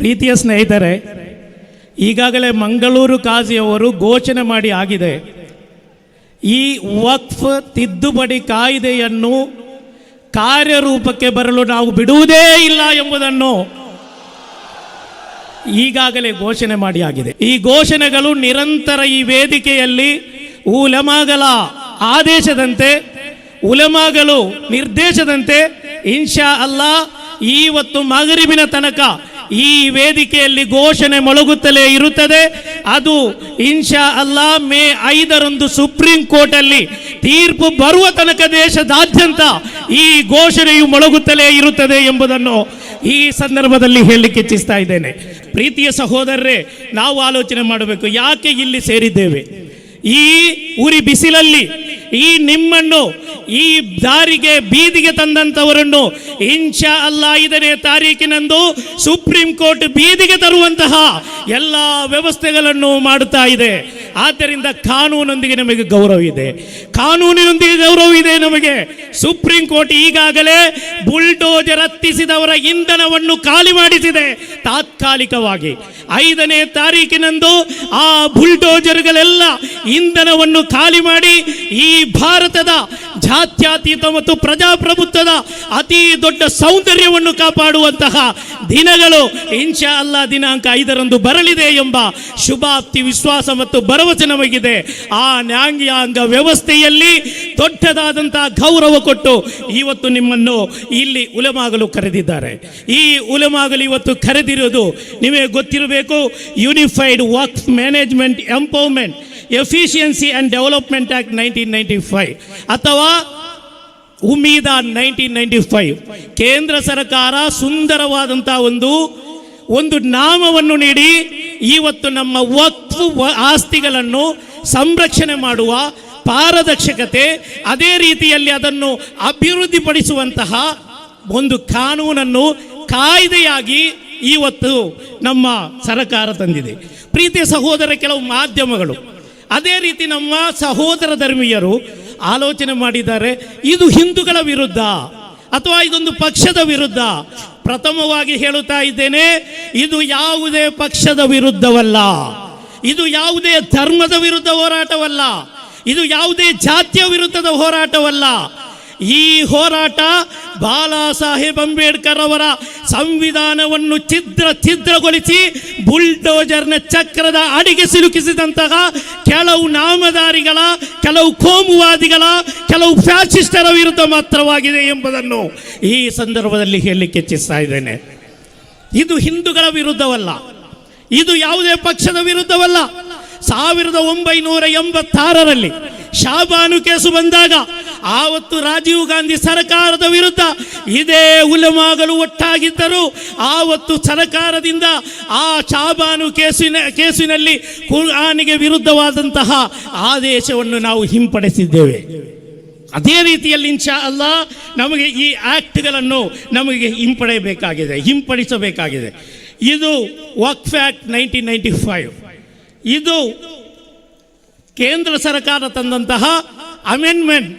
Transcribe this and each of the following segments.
ಪ್ರೀತಿಯ ಸ್ನೇಹಿತರೆ, ಈಗಾಗಲೇ ಮಂಗಳೂರು ಕಾಜಿಯವರು ಘೋಷಣೆ ಮಾಡಿ ಆಗಿದೆ. ಈ ವಕ್ಫ್ ತಿದ್ದುಪಡಿ ಕಾಯ್ದೆಯನ್ನು ಕಾರ್ಯರೂಪಕ್ಕೆ ಬರಲು ನಾವು ಬಿಡುವುದೇ ಇಲ್ಲ ಎಂಬುದನ್ನು ಈಗಾಗಲೇ ಘೋಷಣೆ ಮಾಡಿ ಆಗಿದೆ. ಈ ಘೋಷಣೆಗಳು ನಿರಂತರ ಈ ವೇದಿಕೆಯಲ್ಲಿ ಉಲಮಾಗಲ ಆದೇಶದಂತೆ, ಉಲಮಾಗಲು ನಿರ್ದೇಶದಂತೆ, ಇನ್ಶಾ ಅಲ್ಲಾ ಈವತ್ತು ಮಗರಿಬಿನ ತನಕ ಈ ವೇದಿಕೆಯಲ್ಲಿ ಘೋಷಣೆ ಮೊಳಗುತ್ತಲೇ ಇರುತ್ತದೆ. ಅದು ಇನ್ಶಾ ಅಲ್ಲಾ ಮೇ ಐದರಂದು ಸುಪ್ರೀಂ ಕೋರ್ಟ್ ಅಲ್ಲಿ ತೀರ್ಪು ಬರುವ ತನಕ ದೇಶದಾದ್ಯಂತ ಈ ಘೋಷಣೆಯು ಮೊಳಗುತ್ತಲೇ ಇರುತ್ತದೆ ಎಂಬುದನ್ನು ಈ ಸಂದರ್ಭದಲ್ಲಿ ಹೇಳಲಿಕ್ಕೆ ಇಚ್ಛಿಸ್ತಾ ಇದ್ದೇನೆ. ಪ್ರೀತಿಯ ಸಹೋದರರೇ, ನಾವು ಆಲೋಚನೆ ಮಾಡಬೇಕು. ಯಾಕೆ ಇಲ್ಲಿ ಸೇರಿದ್ದೇವೆ? ಈ ಉರಿ ಬಿಸಿಲಲ್ಲಿ, ಈ ನಿಮ್ಮನ್ನು, ಈ ದಾರಿಗೆ, ಬೀದಿಗೆ ತಂದಂತವರನ್ನು ಇನ್ಶಾ ಅಲ್ಲ ಐದನೇ ತಾರೀಕಿನಂದು ಸುಪ್ರೀಂ ಕೋರ್ಟ್ ಬೀದಿಗೆ ತರುವಂತಹ ಎಲ್ಲ ವ್ಯವಸ್ಥೆಗಳನ್ನು ಮಾಡುತ್ತಾ ಇದೆ. ಆದ್ದರಿಂದ ಕಾನೂನೊಂದಿಗೆ ನಮಗೆ ಗೌರವ ಇದೆ. ಕಾನೂನಿನೊಂದಿಗೆ ಗೌರವ ಇದೆ ನಮಗೆ. ಸುಪ್ರೀಂ ಕೋರ್ಟ್ ಈಗಾಗಲೇ ಬುಲ್ಡೋಜರ್ ಹತ್ತಿಸಿದವರ ಇಂಧನವನ್ನು ಖಾಲಿ ಮಾಡಿಸಿದೆ ತಾತ್ಕಾಲಿಕವಾಗಿ. ಐದನೇ ತಾರೀಕಿನಂದು ಆ ಬುಲ್ಡೋಜರ್ಗಳೆಲ್ಲ ಇಂಧನವನ್ನು ಖಾಲಿ ಮಾಡಿ ಈ ಭಾರತದ ಜಾತ್ಯಾತೀತ ಮತ್ತು ಪ್ರಜಾಪ್ರಭುತ್ವದ ಅತಿ ದೊಡ್ಡ ಸೌಂದರ್ಯವನ್ನು ಕಾಪಾಡುವಂತಹ ದಿನಗಳು ಇನ್ಶಾ ಅಲ್ಲ ದಿನಾಂಕ ಐದರಂದು ಬರಲಿದೆ ಎಂಬ ಶುಭಾಪ್ತಿ, ವಿಶ್ವಾಸ ಮತ್ತು ಭರವಸೆ ನಮಗಿದೆ. ಆ ನ್ಯಾಂಗ್ಯಾಂಗ ವ್ಯವಸ್ಥೆಯಲ್ಲಿ ದೊಡ್ಡದಾದಂತಹ ಗೌರವ ಕೊಟ್ಟು ಇವತ್ತು ನಿಮ್ಮನ್ನು ಇಲ್ಲಿ ಉಲಮಾಗಲು ಕರೆದಿದ್ದಾರೆ. ಈ ಉಲಮಾಗಲು ಇವತ್ತು ಕರೆದಿರೋದು ನಿಮಗೆ ಗೊತ್ತಿರಬೇಕು unified work management empowerment efficiency and development act nineteen ninety five ಅಥವಾ ಉಮೀದ ನೈನ್ಟೀನ್ ನೈಂಟಿ ಫೈವ್ ಕೇಂದ್ರ ಸರ್ಕಾರ ಸುಂದರವಾದಂಥ ಒಂದು ಒಂದು ನಾಮವನ್ನು ನೀಡಿ ಇವತ್ತು ನಮ್ಮ ಒತ್ತು ಆಸ್ತಿಗಳನ್ನು ಸಂರಕ್ಷಣೆ ಮಾಡುವ ಪಾರದರ್ಶಕತೆ, ಅದೇ ರೀತಿಯಲ್ಲಿ ಅದನ್ನು ಅಭಿವೃದ್ಧಿಪಡಿಸುವಂತಹ ಒಂದು ಕಾನೂನನ್ನು ಕಾಯ್ದೆಯಾಗಿ ಇವತ್ತು ನಮ್ಮ ಸರಕಾರ ತಂದಿದೆ. ಪ್ರೀತಿಯ ಸಹೋದರ, ಕೆಲವು ಮಾಧ್ಯಮಗಳು ಅದೇ ರೀತಿ ನಮ್ಮ ಸಹೋದರ ಧರ್ಮೀಯರು ಆಲೋಚನೆ ಮಾಡಿದ್ದಾರೆ, ಇದು ಹಿಂದೂಗಳ ವಿರುದ್ಧ ಅಥವಾ ಇದೊಂದು ಪಕ್ಷದ ವಿರುದ್ಧ. ಪ್ರಥಮವಾಗಿ ಹೇಳುತ್ತಾ ಇದ್ದೇನೆ, ಇದು ಯಾವುದೇ ಪಕ್ಷದ ವಿರುದ್ಧವಲ್ಲ. ಇದು ಯಾವುದೇ ಧರ್ಮದ ವಿರುದ್ಧ ಹೋರಾಟವಲ್ಲ. ಇದು ಯಾವುದೇ ಜಾತಿಯ ವಿರುದ್ಧದ ಹೋರಾಟವಲ್ಲ. ಈ ಹೋರಾಟ ಬಾಲಾ ಸಾಹೇಬ್ ಅಂಬೇಡ್ಕರ್ ಅವರ ಸಂವಿಧಾನವನ್ನು ಛಿದ್ರ ಛಿದ್ರಗೊಳಿಸಿ ಬುಲ್ಡೋಜರ್ನ ಚಕ್ರದ ಅಡಿಗೆ ಸಿಲುಕಿಸಿದಂತಹ ಕೆಲವು ನಾಮದಾರಿಗಳ, ಕೆಲವು ಕೋಮುವಾದಿಗಳ, ಕೆಲವು ಫ್ಯಾಸಿಸ್ಟರ ವಿರುದ್ಧ ಮಾತ್ರವಾಗಿದೆ ಎಂಬುದನ್ನು ಈ ಸಂದರ್ಭದಲ್ಲಿ ಹೇಳಲಿಕ್ಕೆ ಇಚ್ಛಿಸ್ತಾ ಇದ್ದೇನೆ. ಇದು ಹಿಂದೂಗಳ ವಿರುದ್ಧವಲ್ಲ. ಇದು ಯಾವುದೇ ಪಕ್ಷದ ವಿರುದ್ಧವಲ್ಲ. ಸಾವಿರದ ಒಂಬೈನೂರ ಎಂಬತ್ತಾರರಲ್ಲಿ ಶಾಬಾನು ಕೇಸು ಬಂದಾಗ ಆವತ್ತು ರಾಜೀವ್ ಗಾಂಧಿ ಸರ್ಕಾರದ ವಿರುದ್ಧ ಇದೇ ಉಲಮಾಗಲು ಒಟ್ಟಾಗಿದ್ದರು. ಆವತ್ತು ಸರ್ಕಾರದಿಂದ ಆ ಶಾಬಾನು ಕೇಸಿನ, ಕೇಸಿನಲ್ಲಿ ಕುರ್ಆನಿಗೆ ವಿರುದ್ಧವಾದಂತಹ ಆದೇಶವನ್ನು ನಾವು ಹಿಂಪಡಿಸಿದ್ದೇವೆ. ಅದೇ ರೀತಿಯಲ್ಲಿ ಇನ್ಶಾ ಅಲ್ಲ ನಮಗೆ ಈ ಆ್ಯಕ್ಟ್ಗಳನ್ನು ನಮಗೆ ಹಿಂಪಡೆಯಬೇಕಾಗಿದೆ, ಹಿಂಪಡಿಸಬೇಕಾಗಿದೆ. ಇದು Waqf act nineteen ninety five. ಇದು ಕೇಂದ್ರ ಸರ್ಕಾರ ತಂದಂತಹ ಅಮೆಂಡ್ಮೆಂಟ್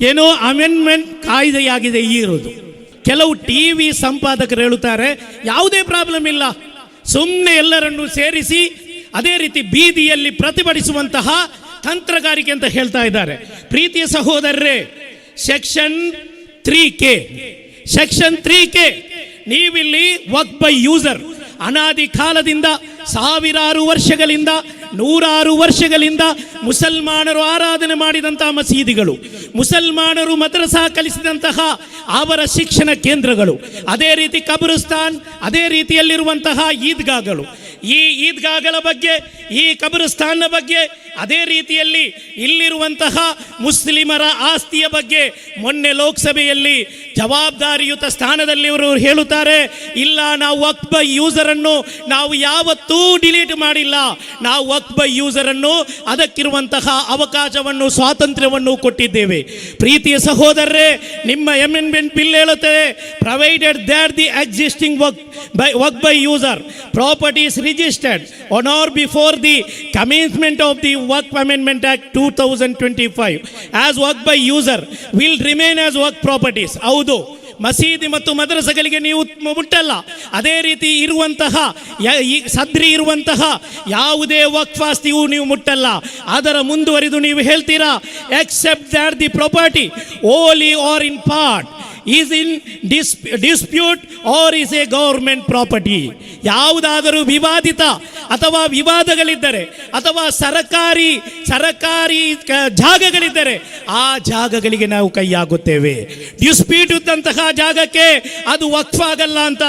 ಏನೋ ಅಮೆಂಡ್ಮೆಂಟ್ ಕಾಯ್ದೆಯಾಗಿದೆ ಇರೋದು ಕೆಲವು ಟಿ ವಿ ಸಂಪಾದಕರು ಹೇಳುತ್ತಾರೆ, ಯಾವುದೇ ಪ್ರಾಬ್ಲಮ್ ಇಲ್ಲ. ಸುಮ್ಮನೆ ಎಲ್ಲರನ್ನು ಸೇರಿಸಿ, ಅದೇ ರೀತಿ ಬೀದಿಯಲ್ಲಿ ಪ್ರತಿಭಟಿಸುವಂತಹ ತಂತ್ರಗಾರಿಕೆ ಅಂತ ಹೇಳ್ತಾ ಇದ್ದಾರೆ. ಪ್ರೀತಿಯ ಸಹೋದರರೇ section three K section three K ನೀವಿಲ್ಲಿ ವರ್ಕ್ ಬೈ ಯೂಸರ್ ಅನಾದಿ ಕಾಲದಿಂದ ಸಾವಿರಾರು ವರ್ಷಗಳಿಂದ ನೂರಾರು ವರ್ಷಗಳಿಂದ ಮುಸಲ್ಮಾನರು ಆರಾಧನೆ ಮಾಡಿದಂತಹ ಮಸೀದಿಗಳು, ಮುಸಲ್ಮಾನರು ಮದ್ರಸಾ ಕಲಿಸಿದಂತಹ ಅವರ ಶಿಕ್ಷಣ ಕೇಂದ್ರಗಳು, ಅದೇ ರೀತಿ ಕಬ್ರಿಸ್ತಾನ್, ಅದೇ ರೀತಿಯಲ್ಲಿರುವಂತಹ ಈದ್ಗಾಗಳು ಈ ಈದ್ಗಾಗಳ ಬಗ್ಗೆ, ಈ ಕಬ್ರಿಸ್ತಾನ್ನ ಬಗ್ಗೆ ಅದೇ ರೀತಿಯಲ್ಲಿ ಇಲ್ಲಿರುವಂತಹ ಮುಸ್ಲಿಮರ ಆಸ್ತಿಯ ಬಗ್ಗೆ ಮೊನ್ನೆ ಲೋಕಸಭೆಯಲ್ಲಿ ಜವಾಬ್ದಾರಿಯುತ ಸ್ಥಾನದಲ್ಲಿ ಇವರು ಹೇಳುತ್ತಾರೆ, ಇಲ್ಲ, ನಾವು ವಕ್ ಬೈ ಯೂಸರನ್ನು ನಾವು ಯಾವತ್ತೂ ಡಿಲೀಟ್ ಮಾಡಿಲ್ಲ. ನಾವು ವಕ್ ಬೈ ಯೂಸರನ್ನು ಅದಕ್ಕಿರುವಂತಹ ಅವಕಾಶವನ್ನು, ಸ್ವಾತಂತ್ರ್ಯವನ್ನು ಕೊಟ್ಟಿದ್ದೇವೆ. ಪ್ರೀತಿಯ ಸಹೋದರರೇ, ನಿಮ್ಮ ಎಮೆಂಡ್ಮೆಂಟ್ ಬಿಲ್ ಹೇಳುತ್ತದೆ ಪ್ರೊವೈಡೆಡ್ ದ್ಯಾಟ್ ದಿ ಎಕ್ಸಿಸ್ಟಿಂಗ್ ವರ್ಕ್ by work by user properties registered on or before the commencement of the two thousand twenty five as work by user will remain as work properties ಹೌದು. ಮಸೀದಿ ಮತ್ತು ಮದ್ರಸಗಳಿಗೆ ನೀವು ಮುಟ್ಟಲ್ಲ. ಅದೇ ರೀತಿ ಇರುವಂತಹ ಸದ್ರಿ ಇರುವಂತಹ ಯಾವುದೇ ವಕ್ಫಾಸ್ತಿಯೂ ನೀವು ಮುಟ್ಟಲ್ಲ. ಅದರ ಮುಂದುವರಿದು ನೀವು ಹೇಳ್ತೀರಾ? Except the property wholly or in part is in dispute or is a government property ಯಾವುದಾದರೂ ವಿವಾದಿತ ಅಥವಾ ವಿವಾದಗಳಿದ್ದರೆ ಅಥವಾ ಸರಕಾರಿ ಸರಕಾರಿ ಜಾಗಗಳಿದ್ದರೆ ಆ ಜಾಗಗಳಿಗೆ ನಾವು ಕೈ ಹಾಕುತ್ತೇವೆ ಡಿಸ್ಪ್ಯೂಟ್ ಇದ್ದಂತಹ ಜಾಗಕ್ಕೆ ಅದು ವಕ್ಫ್ ಆಗಲ್ಲ ಅಂತ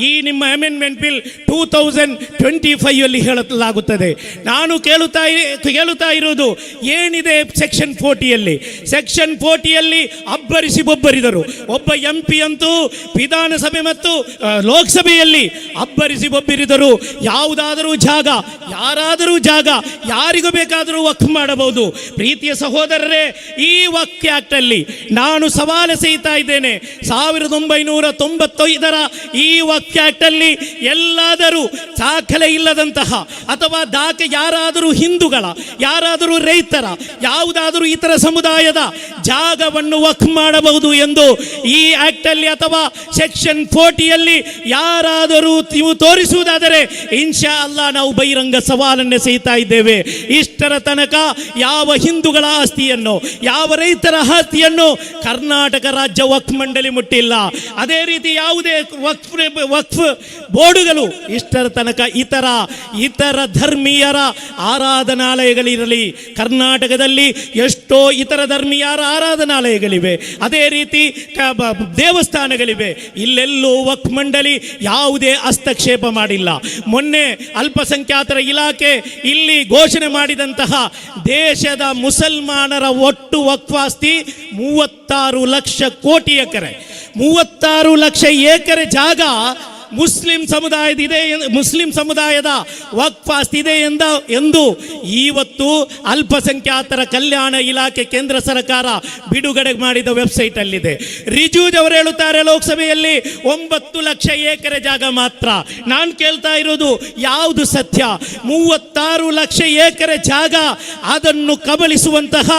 ಈ ನಿಮ್ಮ amendment bill two thousand twenty five ಅಲ್ಲಿ ಹೇಳಲಾಗುತ್ತದೆ. ನಾನು ಕೇಳುತ್ತಾ ಕೇಳುತ್ತಾ ಇರುವುದು ಏನಿದೆ ಸೆಕ್ಷನ್ ಫೋರ್ಟಿಯಲ್ಲಿ ಸೆಕ್ಷನ್ ಫೋರ್ಟಿಯಲ್ಲಿ ಅಬ್ಬರಿಸಿ ಒಬ್ಬರಿದರು ಒಬ್ಬ ಎಂ ಪಿ ಅಂತೂ ವಿಧಾನಸಭೆ ಮತ್ತು ಲೋಕಸಭೆಯಲ್ಲಿ ಅಬ್ಬರಿಸಿ ಒಬ್ಬಿರಿದರು ಯಾವುದಾದರೂ ಜಾಗ, ಯಾರಾದರೂ ಜಾಗ, ಯಾರಿಗೂ ಬೇಕಾದರೂ ವಕ್ ಮಾಡಬಹುದು. ಪ್ರೀತಿಯ ಸಹೋದರರೇ, ಈ ವಕ್ ಆಕ್ಟ್ ಅಲ್ಲಿ ನಾನು ಸವಾಲು ಸಹಿತಾ ಇದ್ದೇನೆ. ಸಾವಿರದ ಒಂಬೈನೂರ ತೊಂಬತ್ತೈದರ ಈ ವಕ್ ಎಲ್ಲಾದರೂ ದಾಖಲೆ ಇಲ್ಲದಂತಹ ಅಥವಾ ದಾಖಲೆ ಯಾರಾದರೂ ಹಿಂದೂಗಳ, ಯಾರಾದರೂ ರೈತರ, ಯಾವುದಾದರೂ ಇತರ ಸಮುದಾಯದ ಜಾಗವನ್ನು ವಕ್ ಮಾಡಬಹುದು ಎಂದು ಆಕ್ಟ್ ಆ್ಯಕ್ಟಲ್ಲಿ ಅಥವಾ ಸೆಕ್ಷನ್ ಫೋರ್ಟಿಯಲ್ಲಿ ಯಾರಾದರೂ ನೀವು ತೋರಿಸುವುದಾದರೆ ಇನ್ಶಾ ಅಲ್ಲ ನಾವು ಬಹಿರಂಗ ಸವಾಲನ್ನು ಸಹಿತಾ ಇದ್ದೇವೆ. ಇಷ್ಟರ ತನಕ ಯಾವ ಹಿಂದೂಗಳ ಆಸ್ತಿಯನ್ನು, ಯಾವ ರೈತರ ಆಸ್ತಿಯನ್ನು ಕರ್ನಾಟಕ ರಾಜ್ಯ ವಕ್ಫ್ ಮಂಡಳಿ ಮುಟ್ಟಿಲ್ಲ. ಅದೇ ರೀತಿ ಯಾವುದೇ ವಕ್ಫ್ ವಕ್ಫ್ ಬೋರ್ಡುಗಳು ಇಷ್ಟರ ತನಕ ಇತರ ಇತರ ಧರ್ಮೀಯರ ಆರಾಧನಾಲಯಗಳಿರಲಿ, ಕರ್ನಾಟಕದಲ್ಲಿ ಎಷ್ಟೋ ಇತರ ಧರ್ಮೀಯರ ಆರಾಧನಾಲಯಗಳಿವೆ. ಅದೇ ರೀತಿ ದೇವಸ್ಥಾನಗಳಿವೆ. ಇಲ್ಲೆಲ್ಲೂ ವಕ್ ಮಂಡಳಿ ಯಾವುದೇ ಹಸ್ತಕ್ಷೇಪ ಮಾಡಿಲ್ಲ. ಮೊನ್ನೆ ಅಲ್ಪಸಂಖ್ಯಾತರ ಇಲಾಖೆ ಇಲ್ಲಿ ಘೋಷಣೆ ಮಾಡಿದಂತಹ ದೇಶದ ಮುಸಲ್ಮಾನರ ಒಟ್ಟು ವಕ್ವಾಸ್ತಿ ಮೂವತ್ತಾರು ಲಕ್ಷ ಕೋಟಿ ಎಕರೆ. ಮೂವತ್ತಾರು ಲಕ್ಷ ಎಕರೆ ಜಾಗ ಮುಸ್ಲಿಂ ಸಮುದಾಯದ ಇದೆ ಮುಸ್ಲಿಂ ಸಮುದಾಯದ ವಕ್ಫಾಸ್ತಿ ಇದೆ ಎಂದ, ಎಂದು ಇವತ್ತು ಅಲ್ಪಸಂಖ್ಯಾತರ ಕಲ್ಯಾಣ ಇಲಾಖೆ ಕೇಂದ್ರ ಸರ್ಕಾರ ಬಿಡುಗಡೆ ಮಾಡಿದ ವೆಬ್ಸೈಟ್ ಅಲ್ಲಿದೆ ರಿಜೂಜ್ ಅವರು ಹೇಳುತ್ತಾರೆ, ಲೋಕಸಭೆಯಲ್ಲಿ ಒಂಬತ್ತು ಲಕ್ಷ ಎಕರೆ ಜಾಗ ಮಾತ್ರ. ನಾನು ಕೇಳ್ತಾ ಇರೋದು ಯಾವುದು ಸತ್ಯ? ಮೂವತ್ತಾರು ಲಕ್ಷ ಎಕರೆ ಜಾಗ ಅದನ್ನು ಕಬಳಿಸುವಂತಹ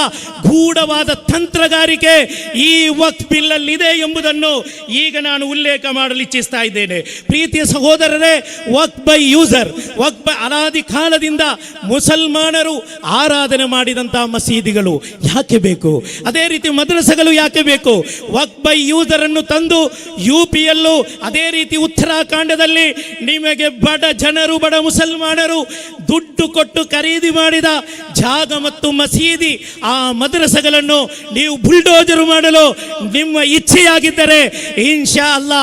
ಗೂಢವಾದ ತಂತ್ರಗಾರಿಕೆ ಈ ವಕ್ ಬಿಲ್ಲಲ್ಲಿದೆ ಎಂಬುದನ್ನು ಈಗ ನಾನು ಉಲ್ಲೇಖ ಮಾಡಲು ಇಚ್ಛಿಸ್ತಾ ಇದ್ದೇನೆ. ಪ್ರೀತಿಯ ಸಹೋದರರೇ Waqf by user Waqf by ಅನಾದಿ ಕಾಲದಿಂದ ಮುಸಲ್ಮಾನರು ಆರಾಧನೆ ಮಾಡಿದಂತಹ ಮಸೀದಿಗಳು ಯಾಕೆ ಬೇಕು? ಅದೇ ರೀತಿ ಮದ್ರಸಗಳು ಯಾಕೆ ಬೇಕು? ವಕ್ ಬೈ ಯೂಸರ್ ಅನ್ನು ತಂದು ಯು ಪಿಯಲ್ಲೂ ಅದೇ ರೀತಿ ಉತ್ತರಾಖಂಡದಲ್ಲಿ ನಿಮಗೆ ಬಡ ಜನರು, ಬಡ ಮುಸಲ್ಮಾನರು ದುಡ್ಡು ಕೊಟ್ಟು ಖರೀದಿ ಮಾಡಿದ ಜಾಗ ಮತ್ತು ಮಸೀದಿ ಆ ಮದ್ರಸಗಳನ್ನು ನೀವು ಬುಲ್ಡೋಜರ್ ಮಾಡಲು ನಿಮ್ಮ ಇಚ್ಛೆಯಾಗಿದ್ದರೆ ಇನ್ಶಾ ಅಲ್ಲ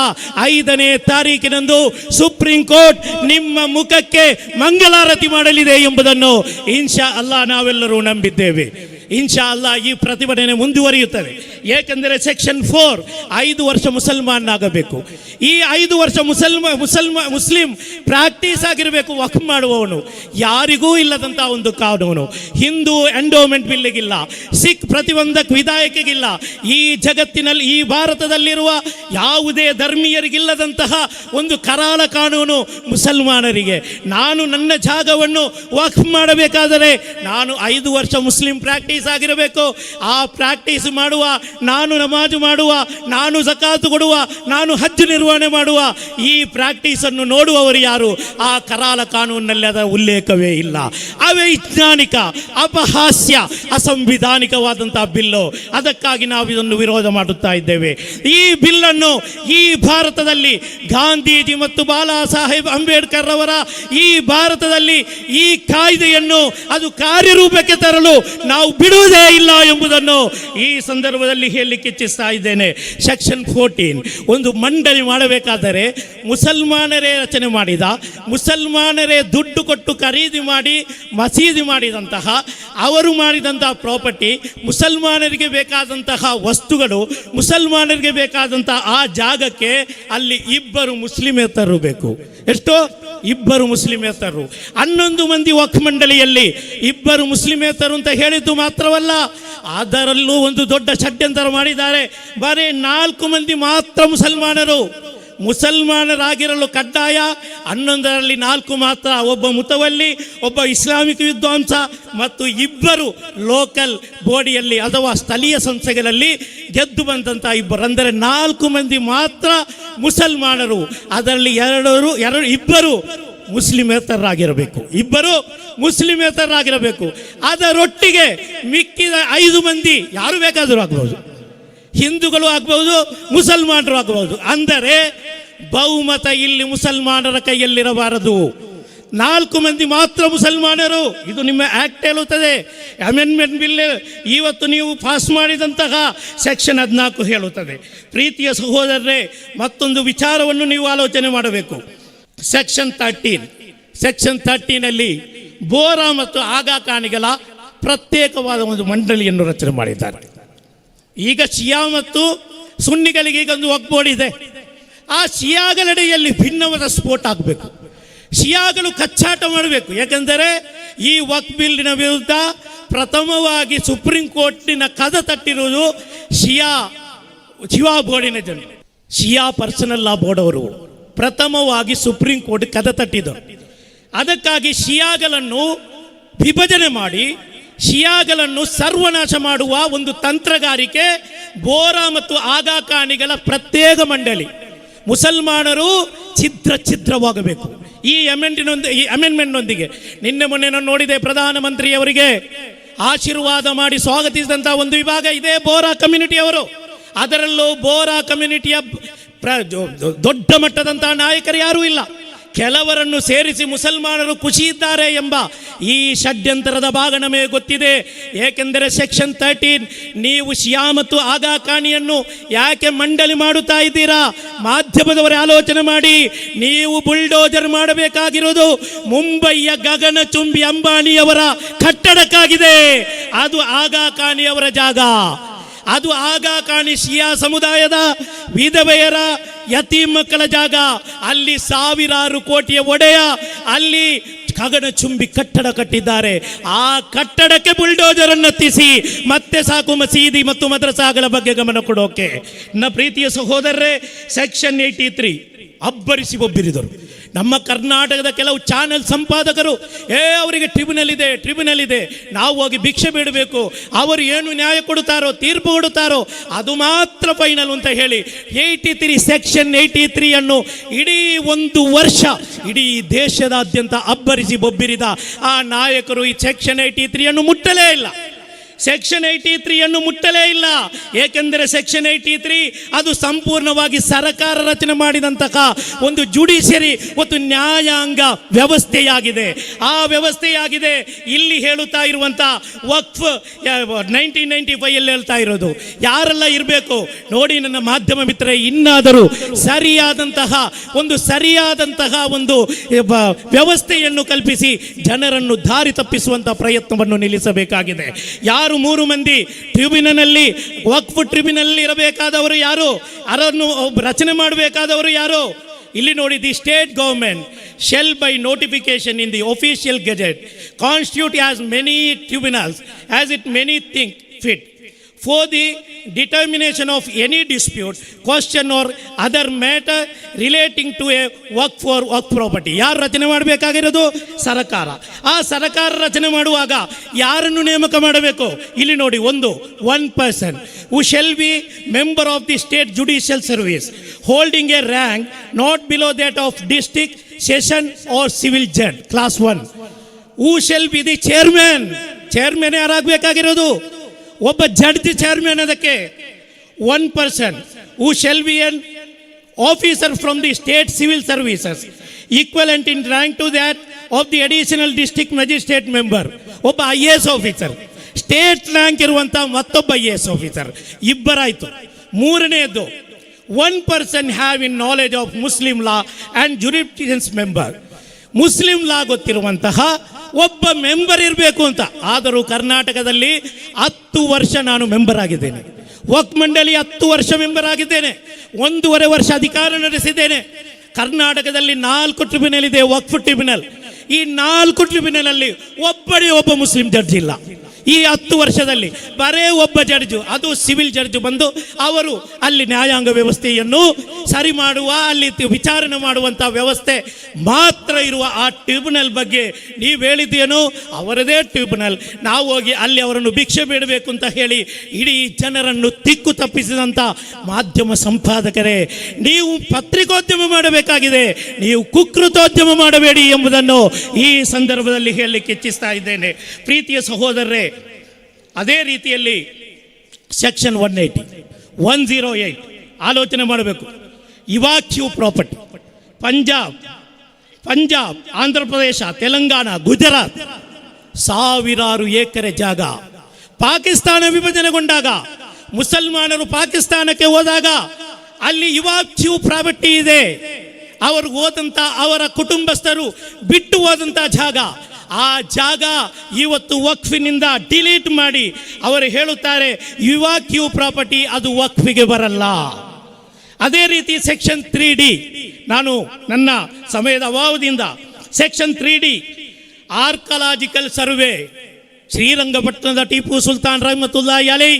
ಐದನೇ ತಾರೀಕಿನಂದು ಸುಪ್ರೀಂ ಕೋರ್ಟ್ ನಿಮ್ಮ ಮುಖಕ್ಕೆ ಮಂಗಳಾರತಿ ಮಾಡಲಿದೆ ಎಂಬುದನ್ನು ಇನ್ಶಾ ಅಲ್ಲ ನಾವೆಲ್ಲರೂ ನಂಬಿದ್ದೇವೆ. ಇನ್ಶಾ ಅಲ್ಲಾ ಈ ಪ್ರತಿಭಟನೆ ಮುಂದುವರಿಯುತ್ತದೆ ಏಕೆಂದರೆ ಸೆಕ್ಷನ್ ಫೋರ್ ಐದು ವರ್ಷ ಮುಸಲ್ಮಾನ್ ಆಗಬೇಕು ಈ ಐದು ವರ್ಷ ಮುಸಲ್ಮ, ಮುಸಲ್ಮಾ, ಮುಸ್ಲಿಂ ಪ್ರಾಕ್ಟೀಸ್ ಆಗಿರಬೇಕು ವಕ್ ಮಾಡುವವನು. ಯಾರಿಗೂ ಇಲ್ಲದಂತಹ ಒಂದು ಕಾನೂನು. ಹಿಂದೂ ಎಂಡೋಮೆಂಟ್ ಬಿಲ್ಲಿಗಿಲ್ಲ, ಸಿಖ್ ಪ್ರತಿಬಂಧಕ ವಿಧಾಯಕಿಗಿಲ್ಲ. ಈ ಜಗತ್ತಿನಲ್ಲಿ, ಈ ಭಾರತದಲ್ಲಿರುವ ಯಾವುದೇ ಧರ್ಮೀಯರಿಗಿಲ್ಲದಂತಹ ಒಂದು ಕರಾಳ ಕಾನೂನು ಮುಸಲ್ಮಾನರಿಗೆ. ನಾನು ನನ್ನ ಜಾಗವನ್ನು ವಾಕ್ ಮಾಡಬೇಕಾದರೆ ನಾನು ಐದು ವರ್ಷ ಮುಸ್ಲಿಂ ಪ್ರಾಕ್ಟೀಸ್ ಆಗಿರಬೇಕು. ಆ ಪ್ರಾಕ್ಟೀಸ್ ಮಾಡುವ, ನಾನು ನಮಾಜು ಮಾಡುವ, ನಾನು ಜಕಾತು ಕೊಡುವ, ನಾನು ಹಜ್ ನಿರ್ವಹಣೆ ಮಾಡುವ, ಈ ಪ್ರಾಕ್ಟೀಸನ್ನು ನೋಡುವವರು ಯಾರು? ಆ ಕರಾಳ ಕಾನೂನಿನಲ್ಲಿ ಅದರ ಉಲ್ಲೇಖವೇ ಇಲ್ಲ. ಅವೈಜ್ಞಾನಿಕ ಅಪಹಾಸ್ಯ, ಅಸಂವಿಧಾನಿಕವಾದಂತಹ ಬಿಲ್ಲು. ಅದಕ್ಕಾಗಿ ನಾವು ಇದನ್ನು ವಿರೋಧ ಮಾಡುತ್ತಾ ಇದ್ದೇವೆ. ಈ ಬಿಲ್ಲನ್ನು ಈ ಭಾರತದಲ್ಲಿ ಗಾಂಧೀಜಿ ಮತ್ತು ಬಾಲಾ ಸಾಹೇಬ್ ಅಂಬೇಡ್ಕರ್ ರವರ ಈ ಭಾರತದಲ್ಲಿ ಈ ಕಾಯ್ದೆಯನ್ನು ಅದು ಕಾರ್ಯರೂಪಕ್ಕೆ ತರಲು ನಾವು ಬಿಡುವುದೇ ಇಲ್ಲ ಎಂಬುದನ್ನು ಈ ಸಂದರ್ಭದಲ್ಲಿ ಹೇಳಲಿಕ್ಕೆ ಇಚ್ಛಿಸ್ತಾ ಇದ್ದೇನೆ. ಸೆಕ್ಷನ್ ಫೋರ್ಟೀನ್ ಒಂದು ಮಂಡಳಿ ಮಾಡಬೇಕಾದರೆ ಮುಸಲ್ಮಾನರೇ ರಚನೆ ಮಾಡಿದ, ಮುಸಲ್ಮಾನರೇ ದುಡ್ಡು ಕೊಟ್ಟು ಖರೀದಿ ಮಾಡಿ, ಮಸೀದಿ ಮಾಡಿದಂತಹ, ಅವರು ಮಾಡಿದಂತಹ ಪ್ರಾಪರ್ಟಿ, ಮುಸಲ್ಮಾನರಿಗೆ ಬೇಕಾದಂತಹ ವಸ್ತುಗಳು, ಮುಸಲ್ಮಾನರಿಗೆ ಬೇಕಾದಂತಹ ಆ ಜಾಗಕ್ಕೆ ಅಲ್ಲಿ ಇಬ್ಬರು ಮುಸ್ಲಿಮೇತರರು ಬೇಕು. ಎಷ್ಟೋ? ಇಬ್ಬರು ಮುಸ್ಲಿಮೇತರರು ಹನ್ನೊಂದು ಮಂದಿ ವಕ್ ಮಂಡಳಿಯಲ್ಲಿ ಇಬ್ಬರು ಮುಸ್ಲಿಮೇತರು ಅಂತ ಹೇಳಿದ್ದು ಮಾತ್ರವಲ್ಲ, ಅದರಲ್ಲೂ ಒಂದು ದೊಡ್ಡ ಷಡ್ಯಂತರ ಮಾಡಿದ್ದಾರೆ. ಬರೀ ನಾಲ್ಕು ಮಂದಿ ಮಾತ್ರ ಮುಸಲ್ಮಾನರು. ಮುಸಲ್ಮಾನರಾಗಿರಲು ಕಡ್ಡಾಯ. ಹನ್ನೊಂದರಲ್ಲಿ ನಾಲ್ಕು ಮಾತ್ರ ಒಬ್ಬ ಮುತವಲ್ಲಿ, ಒಬ್ಬ ಇಸ್ಲಾಮಿಕ್ ವಿದ್ವಾಂಸ ಮತ್ತು ಇಬ್ಬರು ಲೋಕಲ್ ಬೋಡಿಯಲ್ಲಿ ಅಥವಾ ಸ್ಥಳೀಯ ಸಂಸ್ಥೆಗಳಲ್ಲಿ ಗೆದ್ದು ಬಂದಂಥ ಇಬ್ಬರು. ಅಂದರೆ ನಾಲ್ಕು ಮಂದಿ ಮಾತ್ರ ಮುಸಲ್ಮಾನರು. ಅದರಲ್ಲಿ ಎರಡರು, ಎರಡು, ಇಬ್ಬರು ಮುಸ್ಲಿಮೇತರರಾಗಿರಬೇಕು. ಇಬ್ಬರು ಮುಸ್ಲಿಮೇತರರಾಗಿರಬೇಕು. ಅದರೊಟ್ಟಿಗೆ ಮಿಕ್ಕಿದ ಐದು ಮಂದಿ ಯಾರು ಬೇಕಾದರೂ ಆಗ್ಬೋದು. ಹಿಂದೂಗಳು ಆಗ್ಬೋದು, ಮುಸಲ್ಮಾನರು ಆಗ್ಬೋದು. ಅಂದರೆ ಬಹುಮತ ಇಲ್ಲಿ ಮುಸಲ್ಮಾನರ ಕೈಯಲ್ಲಿರಬಾರದು. ನಾಲ್ಕು ಮಂದಿ ಮಾತ್ರ ಮುಸಲ್ಮಾನರು. ಇದು ನಿಮ್ಮ ಆಕ್ಟ್ ಹೇಳುತ್ತದೆ. ಅಮೆಂಡ್ಮೆಂಟ್ ಬಿಲ್ ಇವತ್ತು ನೀವು ಪಾಸ್ ಮಾಡಿದಂತಹ ಸೆಕ್ಷನ್ ಹದಿನಾಲ್ಕು ಹೇಳುತ್ತದೆ. ಪ್ರೀತಿಯ ಸಹೋದರರೇ, ಮತ್ತೊಂದು ವಿಚಾರವನ್ನು ನೀವು ಆಲೋಚನೆ ಮಾಡಬೇಕು. ಸೆಕ್ಷನ್ ತರ್ಟೀನ್ ಸೆಕ್ಷನ್ ತರ್ಟೀನಲ್ಲಿ ಬೋರಾ ಮತ್ತು ಆಗಾ ಕಾಣಿಗಳ ಪ್ರತ್ಯೇಕವಾದ ಒಂದು ಮಂಡಳಿಯನ್ನು ರಚನೆ ಮಾಡಿದ್ದಾರೆ. ಈಗ ಶಿಯಾ ಮತ್ತು ಸುನ್ನಿಗಳಿಗೆ ಈಗ ಒಂದು ಒಗ್ಬೋರ್ಡ್ ಆ ಶಿಯಾಗಲಡೆಯಲ್ಲಿ ಭಿನ್ನವಾದ ಸ್ಫೋಟ ಆಗಬೇಕು. ಶಿಯಾಗಳು ಕಚ್ಚಾಟ ಮಾಡಬೇಕು. ಯಾಕೆಂದರೆ ಈ ವಕ್ ವಿರುದ್ಧ ಪ್ರಥಮವಾಗಿ ಸುಪ್ರೀಂ ಕೋರ್ಟಿನ ಕದ ತಟ್ಟಿರುವುದು ಶಿಯಾ ಶಿವಾ ಬೋರ್ಡಿನ ಜನ ಶಿಯಾ ಪರ್ಸನಲ್ ಲಾ ಬೋರ್ಡ್ ಅವರು ಪ್ರಥಮವಾಗಿ ಸುಪ್ರೀಂ ಕೋರ್ಟ್ ಕದ ತಟ್ಟಿದರು ಅದಕ್ಕಾಗಿ ಶಿಯಾಗಲನ್ನು ವಿಭಜನೆ ಮಾಡಿ ಶಿಯಾಗಳನ್ನು ಸರ್ವನಾಶ ಮಾಡುವ ಒಂದು ತಂತ್ರಗಾರಿಕೆ ಬೋರಾ ಮತ್ತು ಆಗಾಕಾಣಿಗಳ ಪ್ರತ್ಯೇಕ ಮಂಡಳಿ. ಮುಸಲ್ಮಾನರು ಛಿದ್ರ ಛಿದ್ರವಾಗಬೇಕು. ಈ ಅಮೆಂಡಿನೊಂದು ಈ ಅಮೆಂಡ್ಮೆಂಟ್ನೊಂದಿಗೆ ನಿನ್ನೆ ಮೊನ್ನೆ ನಾನು ನೋಡಿದೆ ಪ್ರಧಾನಮಂತ್ರಿಯವರಿಗೆ ಆಶೀರ್ವಾದ ಮಾಡಿ ಸ್ವಾಗತಿಸಿದಂಥ ಒಂದು ವಿಭಾಗ ಇದೇ ಬೋರಾ ಕಮ್ಯುನಿಟಿಯವರು ಅದರಲ್ಲೂ ಬೋರಾ ಕಮ್ಯುನಿಟಿಯ ದೊಡ್ಡ ಮಟ್ಟದಂತಹ ನಾಯಕರು ಯಾರೂ ಇಲ್ಲ. ಕೆಲವರನ್ನು ಸೇರಿಸಿ ಮುಸಲ್ಮಾನರು ಖುಷಿ ಇದ್ದಾರೆ ಎಂಬ ಈ ಷಡ್ಯಂತರದ ಭಾಗ ನಮಗೆ ಗೊತ್ತಿದೆ. ಏಕೆಂದರೆ ಸೆಕ್ಷನ್ ತರ್ಟೀನ್, ನೀವು ಶಿಯಾ ಮತ್ತು ಆಗಾ ಯಾಕೆ ಮಂಡಳಿ ಮಾಡುತ್ತಾ ಇದ್ದೀರಾ? ಮಾಧ್ಯಮದವರೇ ಆಲೋಚನೆ ಮಾಡಿ. ನೀವು ಬುಲ್ಡೋಜರ್ ಮಾಡಬೇಕಾಗಿರೋದು ಮುಂಬೈಯ ಗಗನಚುಂಬಿ ಅಂಬಾನಿಯವರ ಕಟ್ಟಡಕ್ಕಾಗಿದೆ. ಅದು ಆಗಾ ಕಾಣಿಯವರ ಜಾಗ. ಅದು ಆಗ ಶಿಯಾ ಸಮುದಾಯದ ವಿಧವೆಯರ ಯತಿ ಮಕ್ಕಳ ಜಾಗ. ಅಲ್ಲಿ ಸಾವಿರಾರು ಕೋಟಿಯ ಒಡೆಯ, ಅಲ್ಲಿ ಕಗನ ಚುಂಬಿ ಕಟ್ಟಡ ಕಟ್ಟಿದ್ದಾರೆ. ಆ ಕಟ್ಟಡಕ್ಕೆ ಬುಲ್ಡೋಜರ್ ಅನ್ನತ್ತಿಸಿ ಮತ್ತೆ ಸಾಕು ಮಸೀದಿ ಮತ್ತು ಮದ್ರಸಾಗಳ ಬಗ್ಗೆ ಗಮನ ಕೊಡೋಕೆ. ನನ್ನ ಪ್ರೀತಿಯ ಸಹೋದರರೇ, ಸೆಕ್ಷನ್ ಏಯ್ಟಿ ತ್ರೀ ಅಬ್ಬರಿಸಿ ಒಬ್ಬಿರಿದರು. ನಮ್ಮ ಕರ್ನಾಟಕದ ಕೆಲವು ಚಾನೆಲ್ ಸಂಪಾದಕರು, ಏ, ಅವರಿಗೆ ಟ್ರಿಬ್ಯುನಲ್ ಇದೆ ಟ್ರಿಬ್ಯುನಲ್ ಇದೆ, ನಾವು ಹೋಗಿ ಭಿಕ್ಷೆ ಬಿಡಬೇಕು, ಅವರು ಏನು ನ್ಯಾಯ ಕೊಡುತ್ತಾರೋ, ತೀರ್ಪು ಕೊಡುತ್ತಾರೋ, ಅದು ಮಾತ್ರ ಫೈನಲ್ ಅಂತ ಹೇಳಿ eighty three section eighty three ಅನ್ನು ಇಡೀ ಒಂದು ವರ್ಷ ಇಡೀ ದೇಶದಾದ್ಯಂತ ಅಬ್ಬರಿಸಿ ಬೊಬ್ಬಿರಿದ ಆ ನಾಯಕರು ಈ ಸೆಕ್ಷನ್ ಏಯ್ಟಿ ತ್ರೀ ಅನ್ನು ಮುಟ್ಟಲೇ ಇಲ್ಲ. ಸೆಕ್ಷನ್ ಏಯ್ಟಿ ತ್ರೀಯನ್ನು ಮುಟ್ಟಲೇ ಇಲ್ಲ. ಏಕೆಂದರೆ ಸೆಕ್ಷನ್ ಏಯ್ಟಿ ತ್ರೀ ಅದು ಸಂಪೂರ್ಣವಾಗಿ ಸರ್ಕಾರ ರಚನೆ ಮಾಡಿದಂತಹ ಒಂದು ಜುಡಿಷಿಯರಿ ಮತ್ತು ನ್ಯಾಯಾಂಗ ವ್ಯವಸ್ಥೆಯಾಗಿದೆ. ಆ ವ್ಯವಸ್ಥೆಯಾಗಿದೆ. ಇಲ್ಲಿ ಹೇಳುತ್ತಾ ಇರುವಂಥ ವಕ್ಫ್ ನೈನ್ಟೀನ್ ನೈನ್ಟಿ ಫೈವಲ್ಲಿ ಹೇಳ್ತಾ ಇರೋದು. ಯಾರೆಲ್ಲ ಇರಬೇಕು? ನೋಡಿ ನನ್ನ ಮಾಧ್ಯಮ ಮಿತ್ರ ಇನ್ನಾದರೂ ಸರಿಯಾದಂತಹ, ಒಂದು ಸರಿಯಾದಂತಹ ಒಂದು ವ್ಯವಸ್ಥೆಯನ್ನು ಕಲ್ಪಿಸಿ ಜನರನ್ನು ದಾರಿ ತಪ್ಪಿಸುವಂಥ ಪ್ರಯತ್ನವನ್ನು ನಿಲ್ಲಿಸಬೇಕಾಗಿದೆ. ಯಾರು ಮೂರು ಮಂದಿ ಟ್ರಿಬ್ಯುನಲ್ನಲ್ಲಿ, ವಕ್ಫ್ ಟ್ರಿಬ್ಯುನಲ್ ಇರಬೇಕಾದವರು ಯಾರು? ಅದನ್ನು ರಚನೆ ಮಾಡಬೇಕಾದವರು ಯಾರು? ಇಲ್ಲಿ ನೋಡಿ, the state government shall by notification in the official gazette. Constitute as many tribunals as it may think fit. For the determination of any dispute, question or other matter relating to a work for work property. ಯಾರು ರಚನೆ ಮಾಡಬೇಕಾಗಿರೋದು? ಸರಕಾರ. ಆ ಸರಕಾರ ರಚನೆ ಮಾಡುವಾಗ ಯಾರನ್ನು ನೇಮಕ ಮಾಡಬೇಕು? ಇಲ್ಲಿ ನೋಡಿ ಒಂದು one person who shall be member of the state judicial service holding a rank not below that of district session or civil judge class one who shall be the chairman chairman ಯಾರಾಗಬೇಕಾಗಿರೋದು? ಒಬ್ಬ judge chairman ಅದಕ್ಕೆ one person who shall be an officer from the state civil services equivalent in rank to that of the additional district magistrate member ಒಬ್ಬ I A S officer state rank ಇರುವಂಥ ಮತ್ತೊಬ್ಬ I A S officer ಇಬ್ಬರಾಯಿತು. ಮೂರನೆಯದು one person have in knowledge of Muslim law and jurisprudence member Muslim law ಗೊತ್ತಿರುವಂತಹ ಒಬ್ಬ member ಇರಬೇಕು ಅಂತ. ಆದರೂ ಕರ್ನಾಟಕದಲ್ಲಿ ಹತ್ತು ವರ್ಷ ನಾನು ಮೆಂಬರ್ ಆಗಿದ್ದೇನೆ. ವಕ್ ಮಂಡಳಿ ಹತ್ತು ವರ್ಷ ಮೆಂಬರ್ ಆಗಿದ್ದೇನೆ. ಒಂದೂವರೆ ವರ್ಷ ಅಧಿಕಾರ ನಡೆಸಿದ್ದೇನೆ. ಕರ್ನಾಟಕದಲ್ಲಿ ನಾಲ್ಕು ಟ್ರಿಬ್ಯುನಲ್ ಇದೆ, ವಕ್ಫ್ ಟ್ರಿಬ್ಯುನಲ್. ಈ ನಾಲ್ಕು ಟ್ರಿಬ್ಯುನಲ್ ಅಲ್ಲಿ ಒಬ್ಬನೇ ಒಬ್ಬ ಮುಸ್ಲಿಂ ಜಡ್ಜ್ ಇಲ್ಲ. ಈ ಹತ್ತು ವರ್ಷದಲ್ಲಿ ಬರೇ ಒಬ್ಬ ಜಡ್ಜು, ಅದು ಸಿವಿಲ್ ಜಡ್ಜ್ ಬಂದು ಅವರು ಅಲ್ಲಿ ನ್ಯಾಯಾಂಗ ವ್ಯವಸ್ಥೆಯನ್ನು ಸರಿ ಮಾಡುವ, ಅಲ್ಲಿ ವಿಚಾರಣೆ ಮಾಡುವಂಥ ವ್ಯವಸ್ಥೆ ಮಾತ್ರ ಇರುವ ಆ ಟ್ರಿಬ್ಯುನಲ್ ಬಗ್ಗೆ ನೀವು ಹೇಳಿದ್ದೇನು? ಅವರದೇ ಟ್ರಿಬ್ಯುನಲ್ ನಾವು ಹೋಗಿ ಅಲ್ಲಿ ಅವರನ್ನು ಭಿಕ್ಷೆ ಬೇಡಬೇಕು ಅಂತ ಹೇಳಿ ಇಡೀ ಜನರನ್ನು ತಿಕ್ಕು ತಪ್ಪಿಸಿದಂಥ ಮಾಧ್ಯಮ ಸಂಪಾದಕರೇ, ನೀವು ಪತ್ರಿಕೋದ್ಯಮ ಮಾಡಬೇಕಾಗಿದೆ, ನೀವು ಕುಕೃತೋದ್ಯಮ ಮಾಡಬೇಡಿ ಎಂಬುದನ್ನು ಈ ಸಂದರ್ಭದಲ್ಲಿ ಹೇಳಲಿಕ್ಕೆ ಇಚ್ಛಿಸ್ತಾ ಇದ್ದೇನೆ. ಪ್ರೀತಿಯ ಸಹೋದರರೇ ಅದೇ ರೀತಿಯಲ್ಲಿ section one eighty one zero eight ಆಲೋಚನೆ ಮಾಡಬೇಕು. ಇವಾಕ್ಯೂ ಪ್ರಾಪರ್ಟಿ ಪಂಜಾಬ್ ಪಂಜಾಬ್ ಆಂಧ್ರ ಪ್ರದೇಶ ತೆಲಂಗಾಣ ಗುಜರಾತ್ ಸಾವಿರಾರು ಎಕರೆ ಜಾಗ. ಪಾಕಿಸ್ತಾನ ವಿಭಜನೆಗೊಂಡಾಗ, ಮುಸಲ್ಮಾನರು ಪಾಕಿಸ್ತಾನಕ್ಕೆ ಹೋದಾಗ, ಅಲ್ಲಿ ಇವಾಕ್ಯೂ ಪ್ರಾಪರ್ಟಿ ಇದೆ. ಅವರು ಹೋದಂಥ ಅವರ ಕುಟುಂಬಸ್ಥರು ಬಿಟ್ಟು ಹೋದಂಥ ಜಾಗ. ಆ ಜಾಗ ಇವತ್ತು ವಕ್ಫಿನಿಂದ ಡಿಲೀಟ್ ಮಾಡಿ ಅವರು ಹೇಳುತ್ತಾರೆ ಇವಾಕ್ಯೂ ಪ್ರಾಪರ್ಟಿ, ಅದು ವಕ್ಫಿಗೆ ಬರಲ್ಲ. ಅದೇ ರೀತಿ ಸೆಕ್ಷನ್ ತ್ರೀ ಡಿ ನಾನು ನನ್ನ ಸಮಯದ ಅಭಾವದಿಂದ section three D archaeological survey, ಶ್ರೀರಂಗಪಟ್ಟಣದ ಟಿಪ್ಪು ಸುಲ್ತಾನ್ ರಹಮತುಲ್ಲಾ ಅಲಿ,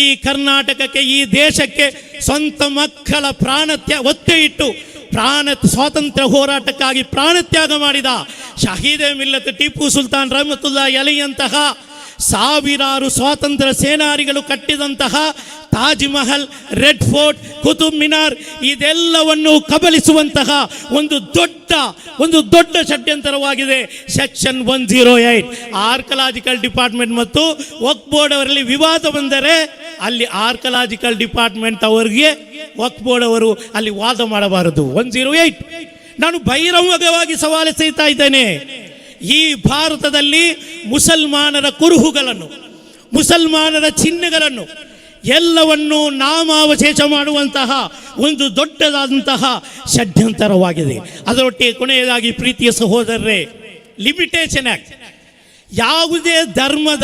ಈ ಕರ್ನಾಟಕಕ್ಕೆ, ಈ ದೇಶಕ್ಕೆ ಸ್ವಂತ ಮಕ್ಕಳ ಪ್ರಾಣತ್ಯ ಒತ್ತೆ ಇಟ್ಟು ಪ್ರಾಣ ಸ್ವಾತಂತ್ರ್ಯ ಹೋರಾಟಕ್ಕಾಗಿ ಪ್ರಾಣತ್ಯಾಗ ಮಾಡಿದ ಶಹೀದೆ ಮಿಲ್ಲತ್ ಟಿಪ್ಪು ಸುಲ್ತಾನ್ ರಹಮತುಲ್ಲಾ ಎಲೆಯಂತಹ ಸಾವಿರಾರು ಸ್ವಾತಂತ್ರ್ಯ ಸೇನಾರಿಗಳು ಕಟ್ಟಿದಂತಹ ತಾಜ್ ಮಹಲ್ ರೆಡ್ ಫೋರ್ಟ್, ಕುತುಬ್ ಮಿನಾರ್ ಇದೆಲ್ಲವನ್ನು ಕಬಲಿಸುವಂತಹ ಒಂದು ದೊಡ್ಡ ಒಂದು ದೊಡ್ಡ ಷಡ್ಯಂತರವಾಗಿದೆ. Section one zero eight. Archaeological department ಮತ್ತು ವಕ್ ಬೋರ್ಡ್ ಅವರಲ್ಲಿ ವಿವಾದ ಬಂದರೆ ಅಲ್ಲಿ ಆರ್ಕಲಾಜಿಕಲ್ ಡಿಪಾರ್ಟ್ಮೆಂಟ್ ಅವರಿಗೆ ವಕ್ ಅವರು ಅಲ್ಲಿ ವಾದ ಮಾಡಬಾರದು. One zero eight. ನಾನು ಬಹಿರಂಗವಾಗಿ ಸವಾಲೆಸೆಯುತ್ತಾ ಇದ್ದೇನೆ. ಈ ಭಾರತದಲ್ಲಿ ಮುಸಲ್ಮಾನರ ಕುರುಹುಗಳನ್ನು, ಮುಸಲ್ಮಾನರ ಚಿಹ್ನೆಗಳನ್ನು, ಎಲ್ಲವನ್ನು ನಾಮಾವಶೇಷ ಮಾಡುವಂತಹ ಒಂದು ದೊಡ್ಡದಾದಂತಹ ಷಡ್ಯಂತರವಾಗಿದೆ. ಅದರೊಟ್ಟಿಗೆ ಕೊನೆಯದಾಗಿ ಪ್ರೀತಿಯ ಸಹೋದರರೇ ಲಿಮಿಟೇಷನ್ ಆ್ಯಕ್ಟ್ ಯಾವುದೇ ಧರ್ಮದ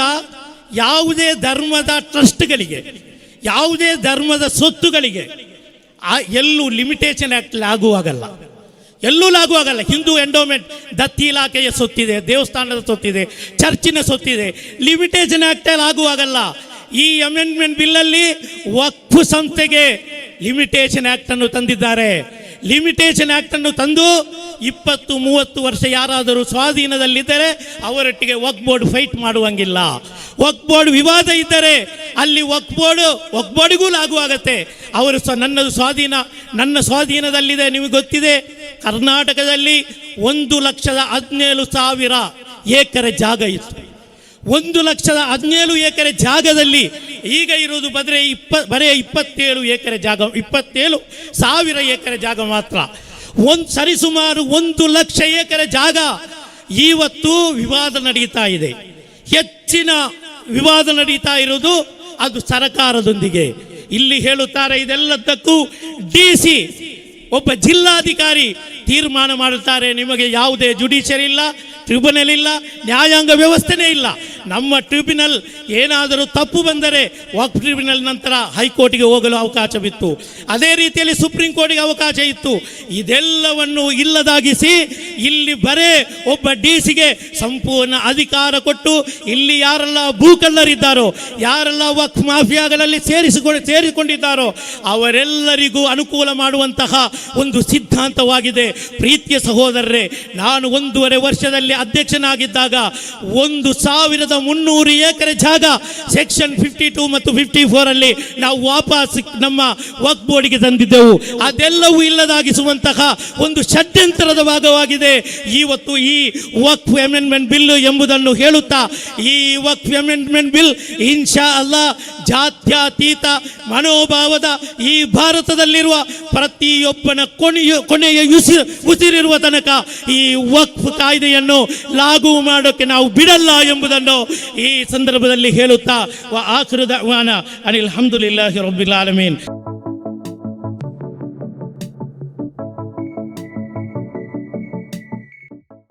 ಯಾವುದೇ ಧರ್ಮದ ಟ್ರಸ್ಟ್ಗಳಿಗೆ ಯಾವುದೇ ಧರ್ಮದ ಸ್ವತ್ತುಗಳಿಗೆ ಆ ಎಲ್ಲೂ ಲಿಮಿಟೇಷನ್ ಆ್ಯಕ್ಟ್ ಲಾಗೂ ಆಗಲ್ಲ ಎಲ್ಲೂ ಲಾಗೂ ಆಗಲ್ಲ ಹಿಂದೂ ಎಂಡೋಮೆಂಟ್ ದತ್ತಿ ಇಲಾಖೆಯ ಸೊತ್ತಿದೆ, ದೇವಸ್ಥಾನದ ಸೊತ್ತಿದೆ, ಚರ್ಚಿನ ಸೊತ್ತಿದೆ. ಲಿಮಿಟೇಷನ್ ಆ್ಯಕ್ಟ್ ಲಾಗೂ ಆಗಲ್ಲ ಈ ಅಮೆಂಡ್ಮೆಂಟ್ ಬಿಲ್ಲಲ್ಲಿ ವಕ್ಫು ಸಂಸ್ಥೆಗೆ ಲಿಮಿಟೇಷನ್ ಆ್ಯಕ್ಟ್ ಅನ್ನು ತಂದಿದ್ದಾರೆ. ಲಿಮಿಟೇಷನ್ ಆ್ಯಕ್ಟ್ ಅನ್ನು ತಂದು ಇಪ್ಪತ್ತು, ಮೂವತ್ತು ವರ್ಷ ಯಾರಾದರೂ ಸ್ವಾಧೀನದಲ್ಲಿದ್ದರೆ ಅವರೊಟ್ಟಿಗೆ ವಕ್ ಬೋರ್ಡ್ ಫೈಟ್ ಮಾಡುವಂಗಿಲ್ಲ. ವಕ್ ಬೋರ್ಡ್ ವಿವಾದ ಇದ್ದರೆ ಅಲ್ಲಿ ವಕ್ ಬೋರ್ಡ್ ವಕ್ ಲಾಗು ಆಗತ್ತೆ. ಅವರು ಸ್ವ, ನನ್ನದು ಸ್ವಾಧೀನ, ನನ್ನ ಸ್ವಾಧೀನದಲ್ಲಿದೆ, ನಿಮಗೆ ಗೊತ್ತಿದೆ? ಕರ್ನಾಟಕದಲ್ಲಿ ಒಂದು ಲಕ್ಷದ ಹದಿನೇಳು ಸಾವಿರ ಏಕರೆ ಜಾಗ ಇತ್ತು. ಒಂದು ಲಕ್ಷದ ಹದಿನೇಳು ಎಕರೆ ಜಾಗದಲ್ಲಿ ಈಗ ಇರುವುದು ಬದ್ರೆ ಇಪ್ಪ, ಬರೇ ಇಪ್ಪತ್ತೇಳು ಎಕರೆ ಜಾಗ, ಇಪ್ಪತ್ತೇಳು ಸಾವಿರ ಎಕರೆ ಜಾಗ ಮಾತ್ರ. ಒಂದು ಸರಿಸುಮಾರು ಒಂದು ಲಕ್ಷ ಎಕರೆ ಜಾಗ ಇವತ್ತು ವಿವಾದ ನಡೀತಾ ಇದೆ. ಹೆಚ್ಚಿನ ವಿವಾದ ನಡೀತಾ ಇರುವುದು ಅದು ಸರಕಾರದೊಂದಿಗೆ. ಇಲ್ಲಿ ಹೇಳುತ್ತಾರೆ, ಇದೆಲ್ಲದಕ್ಕೂ ಡಿ ಸಿ ಒಬ್ಬ ಜಿಲ್ಲಾಧಿಕಾರಿ ತೀರ್ಮಾನ ಮಾಡುತ್ತಾರೆ. ನಿಮಗೆ ಯಾವುದೇ ಜುಡಿಷಿಯರಿ ಇಲ್ಲ ಟ್ರಿಬ್ಯುನಲ್ ಇಲ್ಲ, ನ್ಯಾಯಾಂಗ ವ್ಯವಸ್ಥೆನೇ ಇಲ್ಲ. ನಮ್ಮ ಟ್ರಿಬ್ಯುನಲ್ ಏನಾದರೂ ತಪ್ಪು ಬಂದರೆ ವಾಕ್ ಟ್ರಿಬ್ಯುನಲ್ ನಂತರ ಹೈಕೋರ್ಟ್ಗೆ ಹೋಗಲು ಅವಕಾಶವಿತ್ತು ಅದೇ ರೀತಿಯಲ್ಲಿ ಸುಪ್ರೀಂ ಕೋರ್ಟ್ಗೆ ಅವಕಾಶ ಇತ್ತು. ಇದೆಲ್ಲವನ್ನು ಇಲ್ಲದಾಗಿಸಿ ಇಲ್ಲಿ ಬರೇ ಒಬ್ಬ ಡಿ ಸಿಗೆ ಸಂಪೂರ್ಣ ಅಧಿಕಾರ ಕೊಟ್ಟು ಇಲ್ಲಿ ಯಾರೆಲ್ಲ ಭೂಕಲ್ಲರಿದ್ದಾರೋ ಯಾರೆಲ್ಲ ವಕ್ ಮಾಫಿಯಾಗಳಲ್ಲಿ ಸೇರಿಸಿಕೊಂಡು ಸೇರಿಕೊಂಡಿದ್ದಾರೋ, ಅವರೆಲ್ಲರಿಗೂ ಅನುಕೂಲ ಮಾಡುವಂತಹ ಒಂದು ಸಿದ್ಧಾಂತವಾಗಿದೆ. ಪ್ರೀತಿಯ ಸಹೋದರರೇ, ನಾನು ಒಂದೂವರೆ ವರ್ಷದಲ್ಲಿ ಅಧ್ಯಕ್ಷನಾಗಿದ್ದಾಗ ಒಂದು ಸಾವಿರದ ಮುನ್ನೂರು ಎಕರೆ ಜಾಗ. ಸೆಕ್ಷನ್ ಫಿಫ್ಟಿ ಟೂ ಮತ್ತು ಫಿಫ್ಟಿ ಫೋರ್ ಅಲ್ಲಿ ನಾವು ವಾಪಸ್ ನಮ್ಮ ವಕ್ ಬೋರ್ಡ್ಗೆ ತಂದಿದ್ದೆವು. ಅದೆಲ್ಲವೂ ಇಲ್ಲದಾಗಿಸುವಂತಹ ಒಂದು ಷಡ್ಯಂತರದ ಭಾಗವಾಗಿದೆ. ಇವತ್ತು ಈ ವಕ್ ಅಮೆಂಡ್ಮೆಂಟ್ ಬಿಲ್ ಎಂಬುದನ್ನು ಹೇಳುತ್ತಾ, ಈ ವಕ್ ಅಮೆಂಡ್ಮೆಂಟ್ ಬಿಲ್ ಇನ್ಶಾ ಅಲ್ಲ ಜಾತ್ಯತೀತ ಮನೋಭಾವದ ಈ ಭಾರತದಲ್ಲಿರುವ ಪ್ರತಿಯೊಬ್ಬನ ಕೊನೆಯ ಕೊನೆಯ ಉಸಿರು ಉಸಿರಿರುವ ತನಕ ಈ ವಕ್ಫ್ ಕಾಯ್ದೆಯನ್ನು ಲಾಗು ಮಾಡೋಕ್ಕೆ ನಾವು ಬಿಡಲ್ಲ ಎಂಬುದನ್ನು ಈ ಸಂದರ್ಭದಲ್ಲಿ ಹೇಳುತ್ತಾ ದಅವಾನ ಅನಿಲ್ ಹಮ್ದುಲಿಲ್ಲಾಹಿ ರಬ್ಬಿಲ್ ಆಲಮೀನ್.